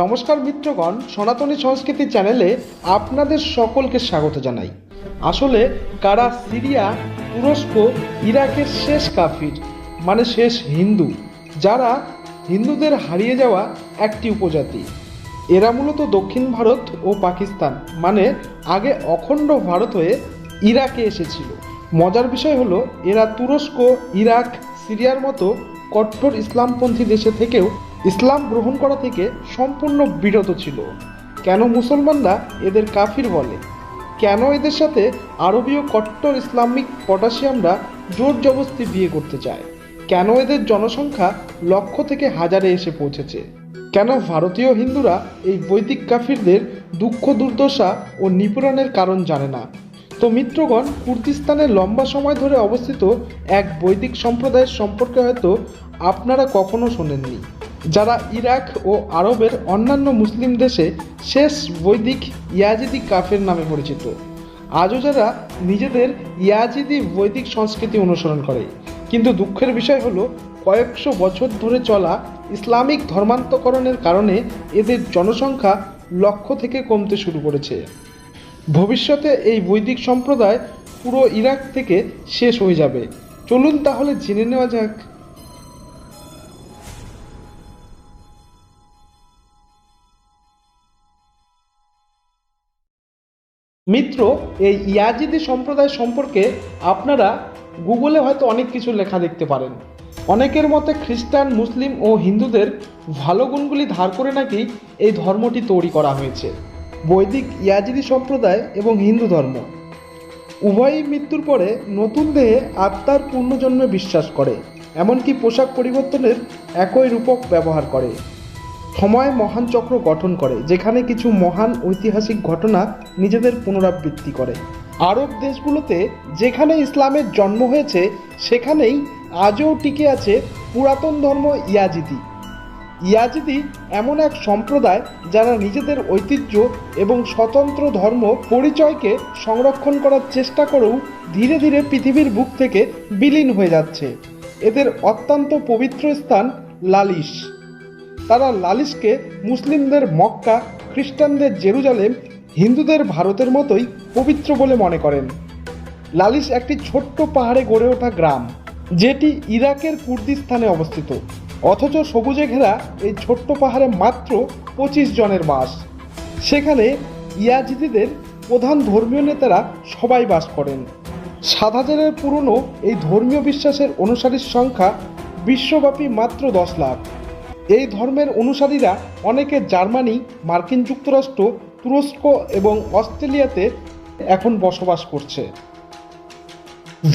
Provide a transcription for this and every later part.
নমস্কার মিত্রগণ, সনাতনী সংস্কৃতি চ্যানেলে আপনাদের সকলকে স্বাগত জানাই। আসলে কারা সিরিয়া, তুরস্ক, ইরাকের শেষ কাফির মানে শেষ হিন্দু, যারা হিন্দুদের হারিয়ে যাওয়া একটি উপজাতি, এরা মূলত দক্ষিণ ভারত ও পাকিস্তান মানে আগে অখণ্ড ভারত হয়ে ইরাকে এসেছিল। মজার বিষয় হলো, এরা তুরস্ক, ইরাক, সিরিয়ার মতো কট্টর ইসলামপন্থী দেশে থেকেও ইসলাম গ্রহণ করা থেকে সম্পূর্ণ বিরত ছিল। কেন মুসলমানরা এদের কাফির বলে? কেন এদের সাথে আরবীয় কট্টর ইসলামিক পটাশিয়ামরা জোর জবস্তি বিয়ে করতে চায়? কেন এদের জনসংখ্যা লক্ষ থেকে হাজারে এসে পৌঁছেছে? কেন ভারতীয় হিন্দুরা এই বৈদিক কাফিরদের দুঃখ, দুর্দশা ও নিপীড়নের কারণ জানে না? তো মিত্রগণ, কুর্দিস্তানে লম্বা সময় ধরে অবস্থিত এক বৈদিক সম্প্রদায়ের সম্পর্কে হয়তো আপনারা কখনো শোনেননি। যারা ইরাক ও আরবের অন্যান্য মুসলিম দেশে শেষ বৈদিক ইয়াজিদি কাফের নামে পরিচিত। আজও যারা নিজেদের ইয়াজিদি বৈদিক সংস্কৃতি অনুসরণ করে। কিন্তু দুঃখের বিষয় হলো, কয়েকশো বছর ধরে চলা ইসলামিক ধর্মান্তকরণের কারণে এদের জনসংখ্যা লক্ষ থেকে কমতে শুরু করেছে। ভবিষ্যতে এই বৈদিক সম্প্রদায় পুরো ইরাক থেকে শেষ হয়ে যাবে। চলুন তাহলে জেনে নেওয়া যাক মিত্র, এই ইয়াজিদি সম্প্রদায় সম্পর্কে আপনারা গুগলে হয়তো অনেক কিছু লেখা দেখতে পারেন। অনেকের মতে খ্রিস্টান, মুসলিম ও হিন্দুদের ভালো গুণগুলি ধার করে নাকি এই ধর্মটি তৈরি করা হয়েছে। বৈদিক ইয়াজিদি সম্প্রদায় এবং হিন্দু ধর্ম। উভয়ই মৃত্যুর পরে নতুন দেহে আত্মার পূর্ণজন্মে বিশ্বাস করে, এমনকি পোশাক পরিবর্তনের একই রূপক ব্যবহার করে। সময় মহান চক্র গঠন করে, যেখানে কিছু মহান ঐতিহাসিক ঘটনা নিজেদের পুনরাবৃত্তি করে। আরব দেশগুলোতে যেখানে ইসলামের জন্ম হয়েছে, সেখানেই আজও টিকে আছে পুরাতন ধর্ম ইয়াজিদি। ইয়াজিদি এমন এক সম্প্রদায় যারা নিজেদের ঐতিহ্য এবং স্বতন্ত্র ধর্ম পরিচয়কে সংরক্ষণ করার চেষ্টা করেও ধীরে ধীরে পৃথিবীর বুক থেকে বিলীন হয়ে যাচ্ছে। এদের অত্যন্ত পবিত্র স্থান লালিশ। তারা লালিশকে মুসলিমদের মক্কা, খ্রিস্টানদের জেরুজালেম, হিন্দুদের ভারতের মতোই পবিত্র বলে মনে করেন। লালিশ একটি ছোট্ট পাহাড়ে গড়ে ওঠা গ্রাম, যেটি ইরাকের কুর্দিস্তানে অবস্থিত। অথচ সবুজে ঘেরা এই ছোট্ট পাহাড়ে মাত্র পঁচিশ জনের বাস। সেখানে ইয়াজিদিদের প্রধান ধর্মীয় নেতারা সবাই বাস করেন। সাত হাজারের পুরনো এই ধর্মীয় বিশ্বাসের অনুসারীর সংখ্যা বিশ্বব্যাপী মাত্র দশ লাখ। এই ধর্মের অনুসারীরা অনেকে জার্মানি, মার্কিন যুক্তরাষ্ট্র, তুরস্ক এবং অস্ট্রেলিয়াতে এখন বসবাস করছে।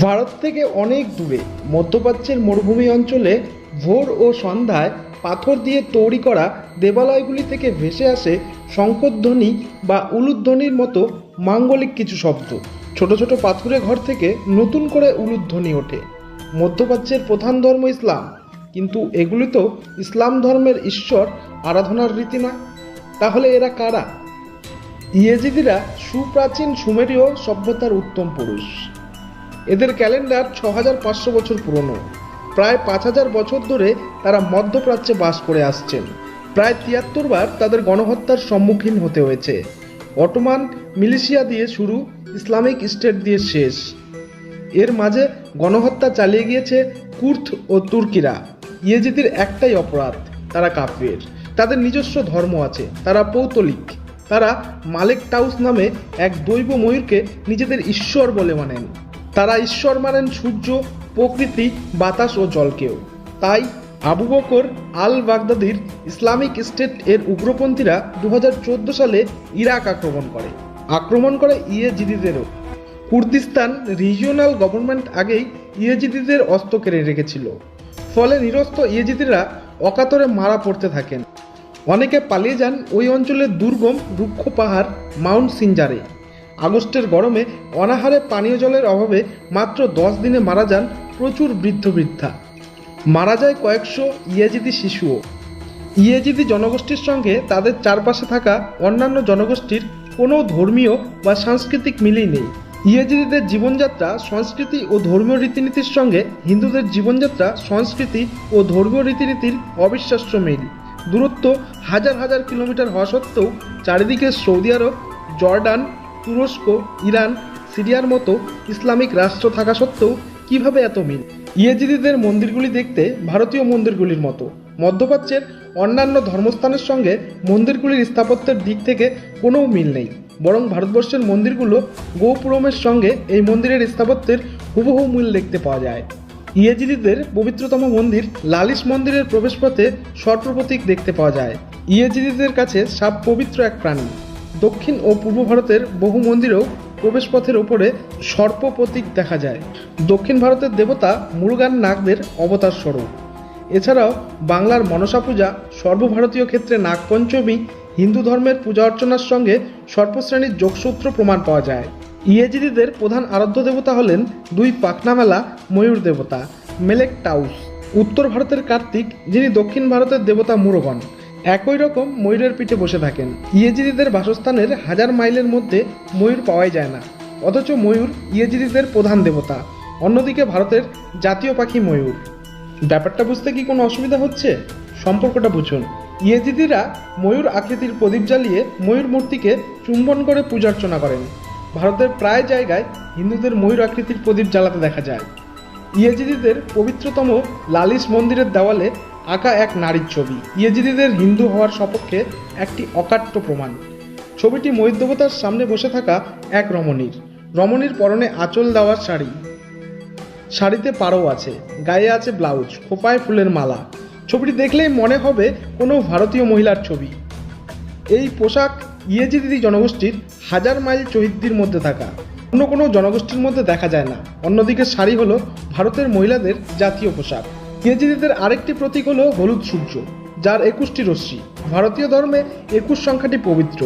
ভারত থেকে অনেক দূরে, মধ্যপ্রাচ্যের মরুভূমি অঞ্চলে ভোর ও সন্ধ্যায় পাথর দিয়ে তৈরি করা দেবালয়গুলি থেকে ভেসে আসে শঙ্করধ্বনি বা উলুধ্বনির মতো মাঙ্গলিক কিছু শব্দ। ছোট ছোট পাথুরে ঘর থেকে নতুন করে উলুধ্বনি ওঠে। মধ্যপ্রাচ্যের প্রধান ধর্ম ইসলাম। কিন্তু এগুলি তো ইসলাম ধর্মের ঈশ্বর আরাধনার রীতি না তাহলে এরা কারা? ইয়েজিদিরা সুপ্রাচীন সুমেরীয় সভ্যতার উত্তম পুরুষ। এদের ক্যালেন্ডার ছ হাজার পাঁচশো বছর পুরনো। প্রায় পাঁচ হাজার বছর ধরে তারা মধ্যপ্রাচ্যে বাস করে আসছেন। প্রায় তিয়াত্তর বার তাদের গণহত্যার সম্মুখীন হতে হয়েছে। অটোমান মিলিশিয়া দিয়ে শুরু, ইসলামিক স্টেট দিয়ে শেষ। এর মাঝে গণহত্যা চালিয়ে গিয়েছে কুর্থ ও তুর্কিরা। ইয়েজিদের একটাই অপরাধ, তারা কাফের। তাদের নিজস্ব ধর্ম আছে, তারা পৌতলিক। তারা মালেক টাউস নামে এক দৈব ময়ূরকে নিজেদের ঈশ্বর বলে মানেন। তারা ঈশ্বর মানেন সূর্য, প্রকৃতি, বাতাস ও জলকেও। তাই আবু বকর আল বাগদাদির ইসলামিক স্টেট এর উগ্রপন্থীরা দু হাজার চোদ্দ সালে ইরাক আক্রমণ করে। আক্রমণ করে ইয়েজিদিদেরও। কুর্দিস্তান রিজিওনাল গভর্নমেন্ট আগেই ইয়েজিদিদের অস্ত্র কেড়ে রেখেছিল। ফলে নিরস্ত ইয়েজিদিরা অকাতরে মারা পড়তে থাকেন। অনেকে পালিয়ে যান ওই অঞ্চলের দুর্গম রুক্ষ পাহাড় মাউন্ট সিনজারে। আগস্টের গরমে অনাহারে পানীয় জলের অভাবে মাত্র দশ দিনে মারা যান প্রচুর বৃদ্ধ বৃদ্ধা। মারা যায় কয়েকশো ইয়েজিদি শিশুও। ইয়েজিদি জনগোষ্ঠীর সঙ্গে তাদের চারপাশে থাকা অন্যান্য জনগোষ্ঠীর কোনো ধর্মীয় বা সাংস্কৃতিক মিলই নেই। ইয়েজিদিদের জীবনযাত্রা, সংস্কৃতি ও ধর্মীয় রীতিনীতির সঙ্গে হিন্দুদের জীবনযাত্রা, সংস্কৃতি ও ধর্মীয় রীতিনীতির অবিশ্বাস্য মিল। দূরত্ব হাজার হাজার কিলোমিটার হওয়া সত্ত্বেও চারিদিকে সৌদি আরব, জর্ডান, তুরস্ক, ইরান, সিরিয়ার মতো ইসলামিক রাষ্ট্র থাকা সত্ত্বেও কীভাবে এত মিল? ইয়েজিদিদের মন্দিরগুলি দেখতে ভারতীয় মন্দিরগুলির মতো। মধ্যপ্রাচ্যের অন্যান্য ধর্মস্থানের সঙ্গে মন্দিরগুলির স্থাপত্যের দিক থেকে কোনো মিল নেই। বরং ভারতবর্ষের মন্দিরগুলো গোপুরমের সঙ্গে এই মন্দিরের স্থাপত্যের হুবহু মিল দেখতে পাওয়া যায়। ইয়েজিদিদের পবিত্রতম মন্দির লালিশ মন্দিরের প্রবেশপথে সর্পপ্রতীক দেখতে পাওয়া যায়। ইয়েজিদিদের কাছে সাপ পবিত্র এক প্রাণী। দক্ষিণ ও পূর্ব ভারতের বহু মন্দিরেও প্রবেশপথের ওপরে সর্প প্রতীক দেখা যায়। দক্ষিণ ভারতের দেবতা মুরগান নাগদের অবতার স্বরূপ। এছাড়াও বাংলার মনসা পূজা সর্বভারতীয় ক্ষেত্রে নাগপঞ্চমী, হিন্দু ধর্মের পূজা অর্চনার সঙ্গে সর্বশ্রেণীর যোগসূত্র প্রমাণ পাওয়া যায়। ইয়েজিদিদের প্রধান আরাধ্য দেবতা হলেন দুই পাখনা মেলা ময়ূর দেবতা, মেলেক টাউস। উত্তর ভারতের কার্তিক, যিনি দক্ষিণ ভারতের দেবতা মুরগন একই রকম ময়ূরের পিঠে বসে থাকেন। ইয়েজিদিদের বাসস্থানের হাজার মাইলের মধ্যে ময়ূর পাওয়াই যায় না। অথচ ময়ূর ইয়েজিদিদের প্রধান দেবতা। অন্যদিকে ভারতের জাতীয় পাখি ময়ূর। ব্যাপারটা বুঝতে কি কোনো অসুবিধা হচ্ছে? সম্পর্কটা বুঝুন। ইয়েজিদিরা ময়ূর আকৃতির প্রদীপ জ্বালিয়ে ময়ূর মূর্তিকে চুম্বন করে পূজা অর্চনা করেন। ভারতের প্রায় জায়গায় হিন্দুদের ময়ূর আকৃতির প্রদীপ জ্বালাতে দেখা যায়। ইয়েজিদিদের পবিত্রতম লালিশ মন্দিরের দেওয়ালে আঁকা এক নারীর ছবি। ইয়েজিদিদের হিন্দু হওয়ার সপক্ষে একটি অকাট্য প্রমাণ। ছবিটি ময়ূর দেবতার সামনে বসে থাকা এক রমণীর। রমণীর পরনে আঁচল দেওয়ার শাড়ি। শাড়িতে পাড়ও আছে, গায়ে আছে ব্লাউজ, খোপায় ফুলের মালা। ছবিটি দেখলেই মনে হবে কোনো ভারতীয় মহিলার ছবি। এই পোশাক ইয়েজিদি জনগোষ্ঠীর হাজার মাইল চহিদ্দির মধ্যে থাকা। অন্য কোনো জনগোষ্ঠীর মধ্যে দেখা যায় না। অন্যদিকে শাড়ি হলো ভারতের মহিলাদের জাতীয় পোশাক। ইয়েজিদিদের আরেকটি প্রতীক হলো হলুদ সূর্য, যার একুশটি রশ্মি। ভারতীয় ধর্মে একুশ সংখ্যাটি পবিত্র।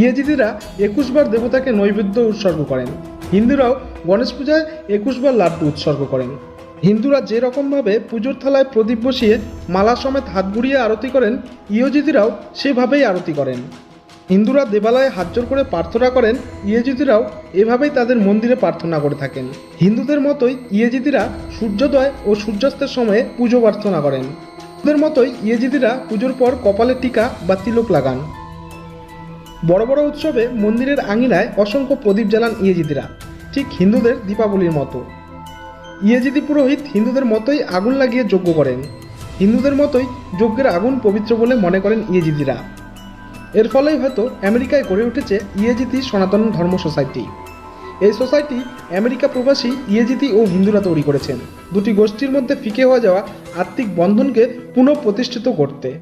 ইয়েজিদিরা একুশবার দেবতাকে নৈবেদ্য উৎসর্গ করেন। হিন্দুরাও গণেশ পূজায় একুশবার লাড্ডু উৎসর্গ করেন। হিন্দুরা যে রকমভাবে পুজোর থালায় প্রদীপ বসিয়ে মালা সমেত হাত বুড়িয়ে আরতি করেন ইয়োজিদিরাও সেভাবেই আরতি করেন। হিন্দুরা দেবালয়ে হাতজোর করে প্রার্থনা করেন ইয়েজিদিরাও এভাবেই তাদের মন্দিরে প্রার্থনা করে থাকেন। হিন্দুদের মতোই ইয়েজিদিরা সূর্যোদয় ও সূর্যাস্তের সময়ে পুজো প্রার্থনা করেন। হিন্দুদের মতোই ইয়েজিদিরা পুজোর পর কপালে টিকা বা তিলক লাগান। বড় বড় উৎসবে মন্দিরের আঙিনায় অসংখ্য প্রদীপ জ্বালান ইয়েজিদিরা ঠিক হিন্দুদের দীপাবলির মতো। ইয়েজিদি পুরোহিত হিন্দুদের মতোই আগুন লাগিয়ে যজ্ঞ করেন। হিন্দুদের মতোই যজ্ঞের আগুন পবিত্র বলে মনে করেন ইয়েজিদিরা। এর ফলেই হয়তো আমেরিকায় গড়ে উঠেছে ইয়েজিতি সনাতন ধর্ম সোসাইটি। এই সোসাইটি আমেরিকা প্রবাসী ইয়েজিতি ও হিন্দুরা তৈরি করেছেন। দুটি গোষ্ঠীর মধ্যে ফিকে হয়ে যাওয়া আত্মিক বন্ধনকে পুনঃপ্রতিষ্ঠিত করতে।